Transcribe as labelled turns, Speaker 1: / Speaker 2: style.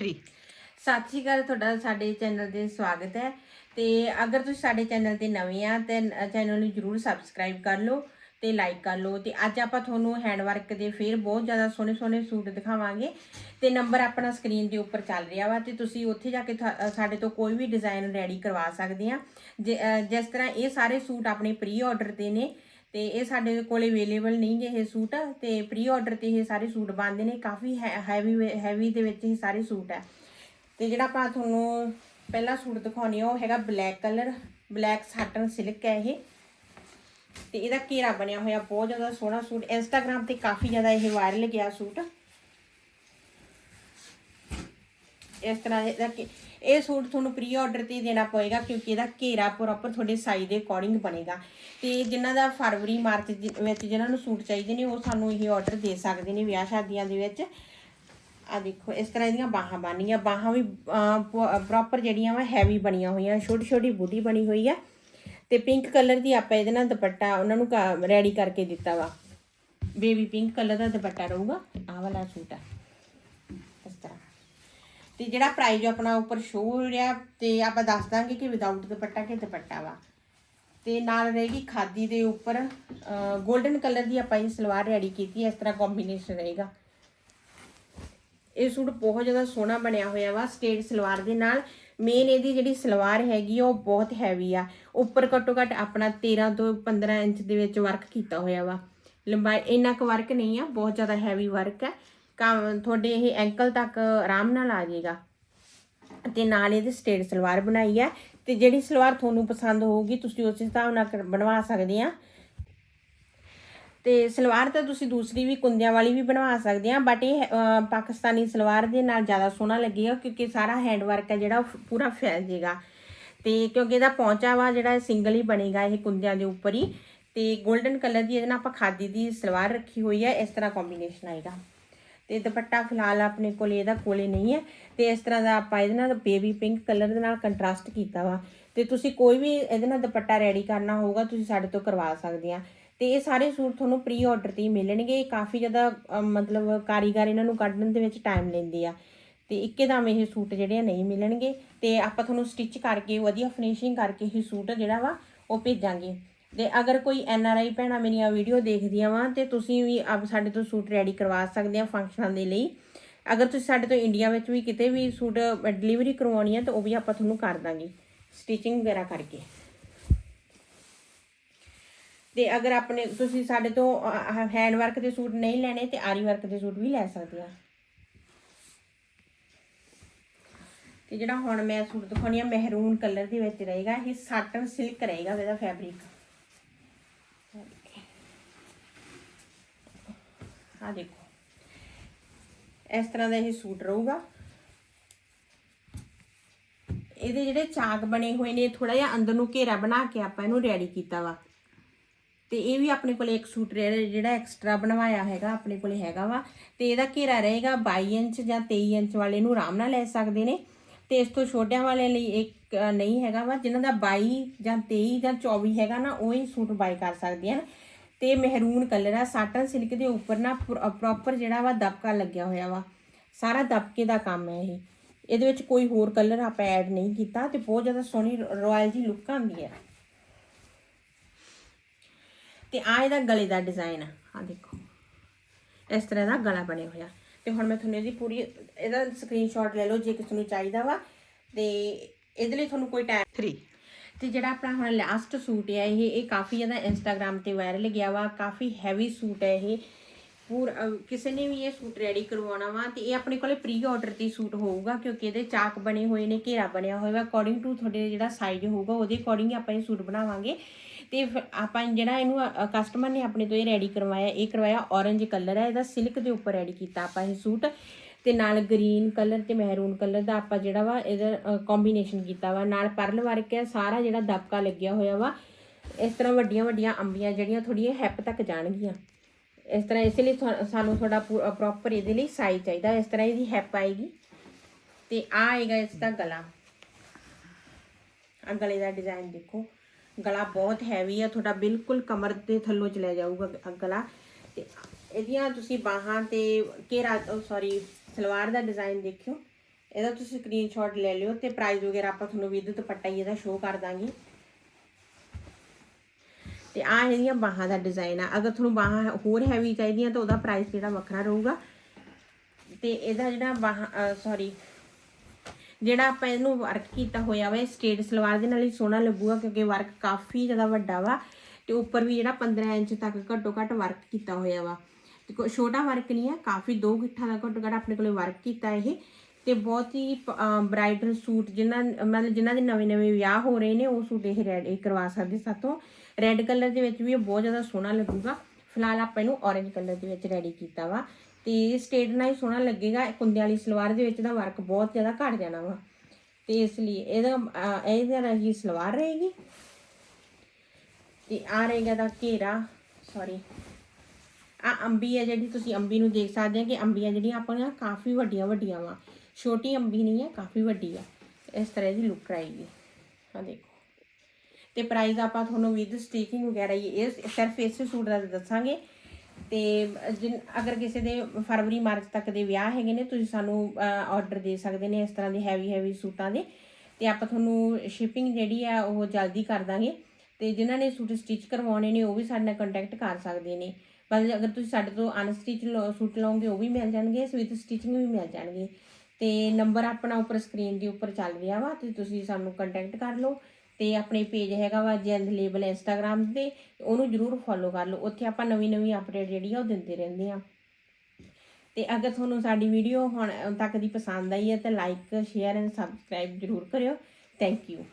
Speaker 1: 3 ਸਤਿ ਸ਼੍ਰੀ ਅਕਾਲ, ਤੁਹਾਡਾ ਸਾਡੇ ਚੈਨਲ ਤੇ ਸਵਾਗਤ ਹੈ। ਤੇ ਅਗਰ ਤੁਸੀਂ ਸਾਡੇ ਚੈਨਲ ਤੇ ਨਵੇਂ ਆ, ਤੇ ਚੈਨਲ ਨੂੰ ਜਰੂਰ ਸਬਸਕ੍ਰਾਈਬ ਕਰ ਲਓ ਤੇ ਲਾਈਕ ਕਰ ਲਓ। ਤੇ ਅੱਜ ਆਪਾਂ ਤੁਹਾਨੂੰ ਹੈਂਡ ਵਰਕ ਦੇ ਫਿਰ ਬਹੁਤ ਜ਼ਿਆਦਾ ਸੋਹਣੇ ਸੋਹਣੇ ਸੂਟ ਦਿਖਾਵਾਂਗੇ। ਤੇ ਨੰਬਰ ਆਪਣਾ ਸਕਰੀਨ ਦੇ ਉੱਪਰ ਚੱਲ ਰਿਹਾ ਵਾ ਤੇ ਤੁਸੀਂ ਉੱਥੇ ਜਾ ਕੇ ਥਾ- ਸਾਡੇ ਤੋਂ ਕੋਈ ਵੀ ਡਿਜ਼ਾਈਨ ਰੈਡੀ ਕਰਵਾ ਸਕਦੇ ਆ। ਜੇ- ਜਿਸ ਤਰ੍ਹਾਂ ਇਹ ਸਾਰੇ ਸੂਟ ਆਪਣੇ ਪ੍ਰੀ ਆਰਡਰ ਤੇ ਨੇ ਤੇ ਇਹ ਸਾਡੇ ਕੋਲ ਅਵੇਲੇਬਲ ਨਹੀਂ ਗੇ ਇਹ ਸੂਟ, ਤੇ ਪ੍ਰੀ ਆਰਡਰ ਤੇ ਇਹ ਸਾਰੇ ਸੂਟ ਬਣਦੇ ਨੇ, ਕਾਫੀ ਹੈਵੀ ਹੈਵੀ ਦੇ ਵਿੱਚ ਇਹ ਸਾਰੇ ਸੂਟ ਹੈ। ਤੇ ਜਿਹੜਾ ਆਪਾਂ ਤੁਹਾਨੂੰ ਪਹਿਲਾ ਸੂਟ ਦਿਖਾਉਣੀ ਆ, ਉਹ ਹੈਗਾ black colour black satin silk ਹੈ ਇਹ। ਤੇ ਇਹਦਾ ਘੇਰਾ ਬਣਿਆ ਹੋਇਆ, ਬਹੁਤ ਜ਼ਿਆਦਾ ਸੋਹਣਾ ਸੂਟ। ਇੰਸਟਾਗ੍ਰam ਤੇ ਕਾਫੀ ਜ਼ਿਆਦਾ ਇਹ ਵਾਇਰਲ ਗਿਆ ਸੂਟ। ਇਸ ਤਰ੍ਹਾਂ ਇਹਦਾ ਘੇ- ਇਹ ਸੂਟ ਤੁਹਾਨੂੰ ਪ੍ਰੀ ਆਰਡਰ ਤੇ ਦੇਣਾ ਪਏਗਾ ਕਿਉਂਕਿ ਇਹਦਾ ਘੇਰਾ ਪ੍ਰੋਪਰ ਤੁਹਾਡੇ ਸਾਈਜ਼ ਦੇ ਅਕੋਰਡਿੰਗ ਬਣੇਗਾ। ਤੇ ਜਿਨ੍ਹਾਂ ਦਾ ਫਰਵਰੀ, ਮਾਰਚ ਵਿੱਚ ਜਿਨ੍ਹਾਂ ਨੂੰ ਸੂਟ ਚਾਹੀਦੇ ਨੇ, ਉਹ ਸਾਨੂੰ ਇਹ ਆਰਡਰ ਦੇ ਸਕਦੇ ਨੇ ਵਿਆਹ ਸ਼ਾਦੀਆਂ ਦੇ ਵਿੱਚ। ਆ ਦੇਖੋ, ਇਸ ਤਰ੍ਹਾਂ ਇਹਦੀਆਂ ਬਾਹਾਂ ਬਣੀਆਂ ਬਾਹਾਂ ਵੀ ਪ੍ਰੋਪਰ ਜਿਹੜੀਆਂ ਵਾ ਹੈਵੀ ਬਣੀਆਂ ਹੋਈਆਂ ਛੋਟੀ ਛੋਟੀ ਬੂਟੀ ਬਣੀ ਹੋਈ ਆ। ਤੇ ਪਿੰਕ ਕਲਰ ਦੀ ਆਪਾਂ ਇਹਦੇ ਨਾਲ ਦੁਪੱਟਾ ਉਹਨਾਂ ਨੂੰ ਰੈਡੀ ਕਰਕੇ ਦਿੱਤਾ ਵਾ। ਬੇਬੀ ਪਿੰਕ ਕਲਰ ਦਾ ਦੁਪੱਟਾ ਰਹੂਗਾ। ਆਹ ਵਾਲਾ ਸੂਟ ਆ। ਤੇ ਜਿਹੜਾ ਪ੍ਰਾਈਜ਼ ਆਪਣਾ ਉੱਪਰ ਸ਼ੋ ਹੋ ਰਿਹਾ ਤੇ ਆਪਾਂ ਦੱਸ ਦਾਂਗੇ ਕਿ ਵਿਦਆਊਟ ਦੁਪੱਟਾ ਕਿ ਦੁਪੱਟਾ ਵਾ। ਤੇ ਨਾਲ ਰਹੇਗੀ ਖਾਦੀ ਦੇ ਉੱਪਰ 골ਡਨ ਕਲਰ ਦੀ ਆਪਾਂ ਇਹ ਸਲਵਾਰ ਰੈਡੀ ਕੀਤੀ ਹੈ ਇਸ ਤਰ੍ਹਾਂ ਕੰਬੀਨੇਸ਼ਨ ਰਹੇਗਾ। ਇਹ ਸੂਟ ਬਹੁਤ ਜ਼ਿਆਦਾ ਸੋਹਣਾ ਬਣਿਆ ਹੋਇਆ ਵਾ ਸਟੇਟ ਸਲਵਾਰ ਦੇ ਨਾਲ। ਮੇਨ ਇਹਦੀ ਜਿਹੜੀ ਸਲਵਾਰ ਹੈਗੀ ਆ, ਉਹ ਬਹੁਤ ਹੈਵੀ ਆ। ਉੱਪਰ ਘੱਟੋ ਘੱਟ ਆਪਣਾ 13 ਤੋਂ 15 ਇੰਚ ਦੇ ਵਿੱਚ ਵਰਕ ਕੀਤਾ ਹੋਇਆ ਵਾ। ਲੰਬਾਈ ਇੰਨਾ ਕੁ ਵਰਕ ਨਹੀਂ ਆ ਬਹੁਤ ਜ਼ਿਆਦਾ ਹੈਵੀ ਵਰਕ ਹੈ। ਕੰਮ, ਤੁਹਾਡੇ ਇਹ ਐਂਕਲ ਤੱਕ ਆਰਾਮ ਨਾਲ ਆ ਜਾਏਗਾ। ਤੇ ਨਾਲ ਇਹਦੇ ਸਟੇਟ ਸਲਵਾਰ ਬਣਾਈ ਹੈ। ਤੇ ਜਿਹੜੀ ਸਲਵਾਰ ਤੁਹਾਨੂੰ ਪਸੰਦ ਹੋਊਗੀ, ਤੁਸੀਂ ਉਸ ਹਿਸਾਬ ਨਾਲ ਕਰ- ਬਣਵਾ ਸਕਦੇ ਆ। ਤੇ ਸਲਵਾਰ ਤਾਂ ਤੁਸੀਂ ਦੂਸਰੀ ਵੀ ਕੁੰਦਿਆਂ ਵਾਲੀ ਵੀ ਬਣਵਾ ਸਕਦੇ ਆ ਬਟ ਇਹ ਪਾਕਿਸਤਾਨੀ ਸਲਵਾਰ ਦੇ ਨਾਲ ਜ਼ਿਆਦਾ ਸੋਹਣਾ ਲੱਗੇਗਾ ਕਿਉਂਕਿ ਸਾਰਾ ਹੈਂਡ ਵਰਕ ਹੈ ਜਿਹੜਾ, ਉਹ ਪੂਰਾ ਫੈਲ ਜਾਏਗਾ। ਤੇ ਕਿਉਂਕਿ ਇਹਦਾ ਪੌਂਚਾ ਵਾ ਜਿਹੜਾ ਸਿੰਗਲ ਹੀ ਬਣੇਗਾ ਇਹ ਕੁੰਦਿਆਂ ਦੇ ਉੱਪਰ ਹੀ। ਤੇ 골ਡਨ ਕਲਰ ਦੀ ਇਹਦੇ ਨਾਲ ਆਪਾਂ ਖਾਦੀ ਦੀ ਸਲਵਾਰ ਰੱਖੀ ਹੋਈ ਹੈ, ਇਸ ਤਰ੍ਹਾਂ ਕੰਬੀਨੇਸ਼ਨ ਆਏਗਾ। ਤੇ ਦੁਪੱਟਾ ਫਿਲਹਾਲ ਆਪਣੇ ਕੋਲ, ਇਹਦਾ ਕੋਲੇ ਨਹੀਂ ਹੈ। ਤੇ ਇਸ ਤਰ੍ਹਾਂ ਦਾ ਆਪਾਂ ਇਹਦੇ ਨਾਲ ਬੇਬੀ ਪਿੰਕ ਕਲਰ ਦੇ ਨਾਲ ਕੰਟਰਾਸਟ ਕੀਤਾ ਵਾ। ਤੇ ਤੁਸੀਂ ਕੋਈ ਵੀ ਇਹਦੇ ਨਾਲ ਦੁਪੱਟਾ ਰੈਡੀ ਕਰਨਾ ਹੋਊਗਾ, ਤੁਸੀਂ ਸਾਡੇ ਤੋਂ ਕਰਵਾ ਸਕਦੇ ਆ। ਤੇ ਇਹ ਸਾਰੇ ਸੂਟ ਤੁਹਾਨੂੰ ਪ੍ਰੀ ਆਰਡਰ ਤੇ ਹੀ ਮਿਲਣਗੇ। ਕਾਫੀ ਜ਼ਿਆਦਾ ਮਤਲਬ ਕਾਰੀਗਰ ਇਹਨਾਂ ਨੂੰ ਕੱਢਣ ਦੇ ਵਿੱਚ ਟਾਈਮ ਲੈਂਦੇ ਆ। ਤੇ ਇੱਕੇਦਮ ਇਹ ਸੂਟ ਜਿਹੜੇ ਆ ਨਹੀਂ ਮਿਲਣਗੇ। ਤੇ ਆਪਾਂ ਤੁਹਾਨੂੰ ਸਟਿਚ ਕਰਕੇ, ਵਧੀਆ ਫਿਨਿਸ਼ਿੰਗ ਕਰਕੇ ਇਹ ਸੂਟ ਜਿਹੜਾ ਵਾ, ਉਹ ਭੇਜਾਂਗੇ। ਤੇ ਅਗਰ ਕੋਈ ਐਨ ਆਰ ਆਈ ਭੈਣਾਂ ਮੇਰੀਆਂ ਵੀਡੀਓ ਦੇਖਦੀਆਂ ਵਾ, ਤੇ ਤੁਸੀਂ ਵੀ ਆਪ ਸਾਡੇ ਤੋਂ ਸੂਟ ਰੈਡੀ ਕਰਵਾ ਸਕਦੇ ਆ ਫੰਕਸ਼ਨਾਂ ਦੇ ਲਈ। ਅਗਰ ਤੁਸੀਂ ਸਾਡੇ ਤੋਂ ਇੰਡੀਆ ਵਿੱਚ ਵੀ ਕਿਤੇ ਵੀ ਸੂਟ ਡਿਲੀਵਰੀ ਕਰਵਾਉਣੀ ਹੈ ਤਾਂ ਉਹ ਵੀ ਆਪਾਂ ਤੁਹਾਨੂੰ ਕਰ ਦਾਂਗੇ। ਸਟਿਚਿੰਗ ਵਗੈਰਾ ਕਰਕੇ। ਤੇ ਅਗਰ ਆਪਣੇ, ਤੁਸੀਂ ਸਾਡੇ ਤੋਂ ਹੈਂਡ ਵਰਕ ਦੇ ਸੂਟ ਨਹੀਂ ਲੈਣੇ, ਤੇ ਆਰੀ ਵਰਕ ਦੇ ਸੂਟ ਵੀ ਲੈ ਸਕਦੇ ਆ। ਤੇ ਜਿਹੜਾ ਹੁਣ ਮੈਂ ਸੂਟ ਦਿਖਾਉਣੀ ਆ, ਮਹਿਰੂਨ ਕਲਰ ਦੇ ਵਿੱਚ ਰਹੇਗਾ, ਇਹ ਸਾਟਨ ਸਿਲਕ ਰਹੇਗਾ ਇਹਦਾ ਫੈਬਰਿਕ ਆ ਦੇਖੋ ਇਸ ਤਰ੍ਹਾਂ ਦਾ ਇਹ ਸੂਟ ਰਹੂਗਾ ਇਹਦੇ ਜਿਹੜੇ ਚਾਕ ਬਣੇ ਹੋਏ ਨੇ ਥੋੜਾ ਜਿਹਾ ਅੰਦਰ ਨੂੰ ਘੇਰਾ ਬਣਾ ਕੇ ਆਪਾਂ ਇਹਨੂੰ ਰੈਡੀ ਕੀਤਾ ਵਾ। ਤੇ ਇਹ ਵੀ ਆਪਣੇ ਕੋਲੇ ਇੱਕ ਸੂਟ ਜਿਹੜਾ ਐਕਸਟਰਾ ਬਣਵਾਇਆ ਹੈਗਾ, ਆਪਣੇ ਕੋਲੇ ਹੈਗਾ ਵਾ। ਤੇ ਇਹਦਾ ਘੇਰਾ ਰਹੇਗਾ 22 ਇੰਚ ਜਾਂ 23 ਇੰਚ ਵਾਲੇ ਨੂੰ ਆਰਾਮ ਨਾਲ ਲੈ ਸਕਦੇ ਨੇ। ਤੇ ਇਸ ਤੋਂ ਛੋਟਿਆਂ ਵਾਲੇ ਲਈ ਇੱਕ ਨਹੀਂ ਹੈਗਾ ਵਾ, ਜਿਨ੍ਹਾਂ ਦਾ 22 ਜਾਂ 23 ਜਾਂ 24 ਹੈਗਾ ਨਾ, ਉਹ ਹੀ ਸੂਟ ਬਾਈ ਕਰ ਸਕਦੇ ਹਨ। ਤੇ ਮਹਿਰੂਨ ਕਲਰ ਆ ਸਾਟਨ ਸਿਲਕ ਦੇ ਉੱਪਰ ਨਾ ਪ੍ਰੋਪਰ ਜਿਹੜਾ ਵਾ ਦਬਕਾ ਲੱਗਿਆ ਹੋਇਆ ਵਾ। ਸਾਰਾ ਦਬਕੇ ਦਾ ਕੰਮ ਹੈ ਇਹ। ਇਹਦੇ ਵਿੱਚ ਕੋਈ ਹੋਰ ਕਲਰ ਆਪਾਂ ਐਡ ਨਹੀਂ ਕੀਤਾ ਤੇ ਬਹੁਤ ਜ਼ਿਆਦਾ ਸੋਹਣੀ ਰਾਇਲ ਜੀ ਲੁੱਕ ਆਉਂਦੀ ਹੈ। ਤੇ ਆ ਇਹਦਾ ਗਲੇ ਦਾ ਡਿਜ਼ਾਈਨ ਆ। ਆ ਦੇਖੋ। ਇਸ ਤਰ੍ਹਾਂ ਦਾ ਗਲਾ ਬਣਿਆ ਹੋਇਆ। ਤੇ ਹੁਣ ਮੈਂ ਤੁਹਾਨੂੰ ਇਹਦੀ ਪੂਰੀ, ਇਹਦਾ ਸਕਰੀਨਸ਼ਾਟ ਲੈ ਲਓ ਜੇ ਕਿਸੇ ਨੂੰ ਚਾਹੀਦਾ ਵਾ। ਤੇ ਇਹਦੇ ਲਈ ਤੁਹਾਨੂੰ ਕੋਈ ਟਾਈਮ 3 ਤੇ ਜਿਹੜਾ ਆਪਣਾ ਹੁਣ ਲਾਸਟ ਸੂਟ ਹੈ ਇਹ ਇਹ ਕਾਫੀ ਜ਼ਿਆਦਾ ਇੰਸਟਾਗ੍ਰam ਤੇ ਵਾਇਰਲ ਗਿਆ ਵਾ, ਕਾਫੀ ਹੈਵੀ ਸੂਟ ਹੈ ਇਹ। ਪੂਰ ਕਿਸੇ ਨੇ ਵੀ ਇਹ ਸੂਟ ਰੈਡੀ ਕਰਵਾਉਣਾ ਵਾ ਤੇ ਇਹ ਆਪਣੇ ਕੋਲੇ ਪ੍ਰੀ ਆਰਡਰ ਤੇ ਸੂਟ ਹੋਊਗਾ ਕਿਉਂਕਿ ਇਹਦੇ ਚਾਕ ਬਣੇ ਹੋਏ ਨੇ, ਘੇਰਾ ਬਣਿਆ ਹੋਇਆ ਵਾ। ਅਕੋਰਡਿੰਗ ਟੂ ਤੁਹਾਡੇ ਜਿਹੜਾ ਸਾਈਜ਼ ਹੋਊਗਾ, ਉਹਦੇ ਅਕੋਰਡਿੰਗ ਆਪਾਂ ਇਹ ਸੂਟ ਬਣਾਵਾਂਗੇ। ਤੇ ਫਿਰ ਆਪਾਂ ਜਿਹੜਾ ਇਹਨੂੰ ਕਸਟਮਰ ਨੇ ਆਪਣੇ ਤੋਂ ਇਹ ਰੈਡੀ ਕਰਵਾਇਆ, ਇਹ ਕਰਵਾਇਆ orange ਕਲਰ ਹੈ ਇਹਦਾ ਸਿਲਕ ਦੇ ਉੱਪਰ ਰੈਡੀ ਕੀਤਾ ਆਪਾਂ ਇਹ ਸੂਟ। ਤੇ ਨਾਲ ਗ੍ਰੀਨ ਕਲਰ ਤੇ ਮਹਿਰੂਨ ਕਲਰ ਦਾ ਆਪਾਂ ਜਿਹੜਾ ਵਾ ਇਹਦਾ ਕੰਬੀਨੇਸ਼ਨ ਕੀਤਾ ਵਾ। ਨਾਲ ਪਰਲ ਵਰਕ ਹੈ ਸਾਰਾ ਜਿਹੜਾ ਦਬਕਾ ਲੱਗਿਆ ਹੋਇਆ ਵਾ, ਇਸ ਤਰ੍ਹਾਂ ਵੱਡੀਆਂ ਵੱਡੀਆਂ ਅੰਬੀਆਂ ਜਿਹੜੀਆਂ ਥੋੜੀਆਂ ਹੈਪ ਤੱਕ ਜਾਣਗੀਆਂ। ਇਸ ਤਰ੍ਹਾਂ ਇਸ ਲਈ ਤੁਹਾ- ਸਾਨੂੰ ਥੋੜਾ ਪ੍ਰੋਪਰ ਇਹਦੇ ਲਈ ਸਾਈਜ਼ ਚਾਹੀਦਾ। ਇਸ ਤਰ੍ਹਾਂ ਇਹਦੀ ਹੈਪ ਆਏਗੀ ਤੇ ਆ ਆਏਗਾ ਇਸ ਦਾ ਗਲਾ। ਆ ਗਲੇ ਦਾ ਡਿਜ਼ਾਈਨ ਦੇਖੋ। ਗਲਾ ਬਹੁਤ ਹੈਵੀ ਆ। ਤੁਹਾਡਾ ਬਿਲਕੁਲ ਕਮਰ ਦੇ ਥੱਲੋਂ ਚਲੇ ਜਾਊਗਾ ਗਲਾ। ਤੇ ਇਹਦੀਆਂ ਤੁਸੀਂ ਬਾਹਾਂ ਤੇ ਘੇਰਾ ਸੌਰੀ ਸਲਵਾਰ ਦਾ ਡਿਜ਼ਾਈਨ ਦੇਖਿਓ। ਇਹਦਾ ਤੁਸੀਂ ਸਕਰੀਨਸ਼ਾਟ ਲੈ ਲਿਓ ਤੇ ਪ੍ਰਾਈਸ ਵਗੈਰਾ ਆਪਾਂ ਤੁਹਾਨੂੰ ਵਿਦ ਦੁਪੱਟਾ ਹੀ ਇਹਦਾ ਸ਼ੋਅ ਕਰ ਦਾਂਗੇ। ਤੇ ਆ ਇਹਦੀਆਂ ਬਾਹਾਂ ਦਾ ਡਿਜ਼ਾਈਨ ਆ, ਅਗਰ ਤੁਹਾਨੂੰ ਬਾਹਾਂ ਹੋਰ ਹੈਵੀ ਚਾਹੀਦੀਆਂ ਤਾਂ ਉਹਦਾ ਪ੍ਰਾਈਸ ਜਿਹੜਾ ਵੱਖਰਾ ਰਹੂਗਾ। ਤੇ ਇਹਦਾ ਜਿਹੜਾ ਬਾਹਾਂ ਸੌਰੀ ਜਿਹੜਾ ਆਪਾਂ ਇਹਨੂੰ ਵਰਕ ਕੀਤਾ ਹੋਇਆ ਵਾ, ਇਹ ਸਟੇਟ ਸਲਵਾਰ ਦੇ ਨਾਲ ਹੀ ਸੋਹਣਾ ਲੱਗੂਗਾ ਕਿਉਂਕਿ ਵਰਕ ਕਾਫੀ ਜ਼ਿਆਦਾ ਵੱਡਾ ਵਾ। ਤੇ ਉੱਪਰ ਵੀ ਜਿਹੜਾ 15 ਇੰਚ ਤੱਕ ਘੱਟੋ ਘੱਟ ਵਰਕ ਕੀਤਾ ਹੋਇਆ ਵਾ। ਤੇ ਕੋਈ ਛੋਟਾ ਵਰਕ ਨਹੀਂ ਹੈ ਕਾਫੀ ਦੋ ਗਿੱਠਾਂ ਦਾ ਘੱਟੋ ਘੱਟ ਆਪਣੇ ਕੋਲੇ ਵਰਕ ਕੀਤਾ ਇਹ। ਤੇ ਬਹੁਤ ਹੀ ਬ੍ਰਾਈਡਲ ਸੂਟ ਜਿਨ੍ਹਾਂ ਮਤਲਬ ਜਿਨ੍ਹਾਂ ਦੇ ਨਵੇਂ ਨਵੇਂ ਵਿਆਹ ਹੋ ਰਹੇ ਨੇ ਉਹ ਸੂਟ ਇਹ ਰੈਡ ਇਹ ਕਰਵਾ ਸਕਦੇ ਸਾਤੋਂ ਰੈੱਡ ਕਲਰ ਦੇ ਵਿੱਚ ਵੀ ਇਹ ਬਹੁਤ ਜ਼ਿਆਦਾ ਸੋਹਣਾ ਲੱਗੂਗਾ। ਫਿਲਹਾਲ ਆਪਾਂ ਇਹਨੂੰ ਔਰੇਂਜ ਕਲਰ ਦੇ ਵਿੱਚ ਰੈਡੀ ਕੀਤਾ ਵਾ। ਤੇ ਸਟੇਟ ਨਾਲ ਹੀ ਸੋਹਣਾ ਲੱਗੇਗਾ ਕੁੰਦਿਆਂ ਵਾਲੀ ਸਲਵਾਰ ਦੇ ਵਿੱਚ ਦਾ ਵਰਕ ਬਹੁਤ ਜ਼ਿਆਦਾ ਘਟ ਜਾਣਾ ਵਾ। ਤੇ ਇਸ ਲਈ ਇਹਦਾ ਅਹ, ਇਹਦੇ ਸਲਵਾਰ ਰਹੇਗੀ। ਤੇ ਆ ਰਹੇਗਾ ਦਾ ਘੇਰਾ ਸੌਰੀ ਆ ਅੰਬੀ ਹੈ ਜਿਹੜੀ ਤੁਸੀਂ ਅੰਬੀ ਨੂੰ ਦੇਖ ਸਕਦੇ ਆ ਕਿ ਅੰਬੀਆਂ ਜਿਹੜੀਆਂ ਆਪਣੀਆਂ ਕਾਫੀ ਵੱਡੀਆਂ ਵੱਡੀਆਂ ਵਾ। ਛੋਟੀ ਅੰਬੀ ਨਹੀਂ ਹੈ, ਕਾਫੀ ਵੱਡੀ ਆ। ਇਸ ਤਰ੍ਹਾਂ ਦੀ ਲੁੱਕ ਆਏਗੀ ਆ ਦੇਖੋ। ਤੇ ਪ੍ਰਾਈਸ ਆਪਾਂ ਤੁਹਾਨੂੰ ਵਿਦ ਸਟਿਚਿੰਗ ਵਗੈਰਾ ਹੀ ਇਹ ਸਿਰਫ ਇਸੇ ਸੂਟ ਦਾ ਦੱਸਾਂਗੇ। ਤੇ ਜਿਨ ਅਗਰ ਕਿਸੇ ਦੇ ਫਰਵਰੀ, ਮਾਰਚ ਤੱਕ ਦੇ ਵਿਆਹ ਹੈਗੇ ਨੇ, ਤੁਸੀਂ ਸਾਨੂੰ ਆਰਡਰ ਦੇ ਸਕਦੇ ਨੇ ਇਸ ਤਰ੍ਹਾਂ ਦੇ ਹੈਵੀ ਹੈਵੀ ਸੂਟਾਂ ਦੇ। ਤੇ ਆਪਾਂ ਤੁਹਾਨੂੰ ਸ਼ਿਪਿੰਗ ਜਿਹੜੀ ਆ, ਉਹ ਜਲਦੀ ਕਰ ਦਾਂਗੇ। ਤੇ ਜਿਨ੍ਹਾਂ ਨੇ ਸੂਟ ਸਟਿਚ ਕਰਵਾਉਣੇ ਨੇ, ਉਹ ਵੀ ਸਾਡੇ ਨਾਲ ਕੰਟੈਕਟ ਕਰ ਸਕਦੇ ਨੇ। ਪਰ ਅਗਰ ਤੁਸੀਂ ਸਾਡੇ ਤੋਂ ਅਨਸਟਿਚ ਸੂਟ ਲਓਗੇ, ਉਹ ਵੀ ਮਿਲ ਜਾਣਗੇ ਵਿਦ ਸਟਿਚਿੰਗ ਵੀ ਮਿਲ ਜਾਣਗੇ। ਤੇ ਨੰਬਰ ਆਪਣਾ ਉੱਪਰ ਸਕਰੀਨ ਦੇ ਉੱਪਰ ਚੱਲ ਰਿਹਾ ਵਾ, ਤੇ ਤੁਸੀਂ ਸਾਨੂੰ ਕੰਟੈਕਟ ਕਰ ਲਓ। ਤੇ ਆਪਣੇ ਪੇਜ ਹੈਗਾ ਵਾ ਜੈਂਦ ਲੇਬਲ ਇੰਸਟਾਗ੍ਰam ਤੇ ਉਹਨੂੰ ਜਰੂਰ ਫੋਲੋ ਕਰ ਲਓ। ਉੱਥੇ ਆਪਾਂ ਨਵੀਂ ਨਵੀਂ ਅਪਡੇਟ ਜਿਹੜੀ ਆ, ਉਹ ਦਿੰਦੇ ਰਹਿੰਦੇ ਆ। ਤੇ ਅਗਰ ਤੁਹਾਨੂੰ ਸਾਡੀ ਵੀਡੀਓ ਹੁਣ ਤੱਕ ਦੀ ਪਸੰਦ ਆਈ ਹੈ, ਤਾਂ ਲਾਈਕ ਸ਼ੇਅਰ ਐਂਡ ਸਬਸਕ੍ਰਾਈਬ ਜਰੂਰ ਕਰਿਓ। Thank you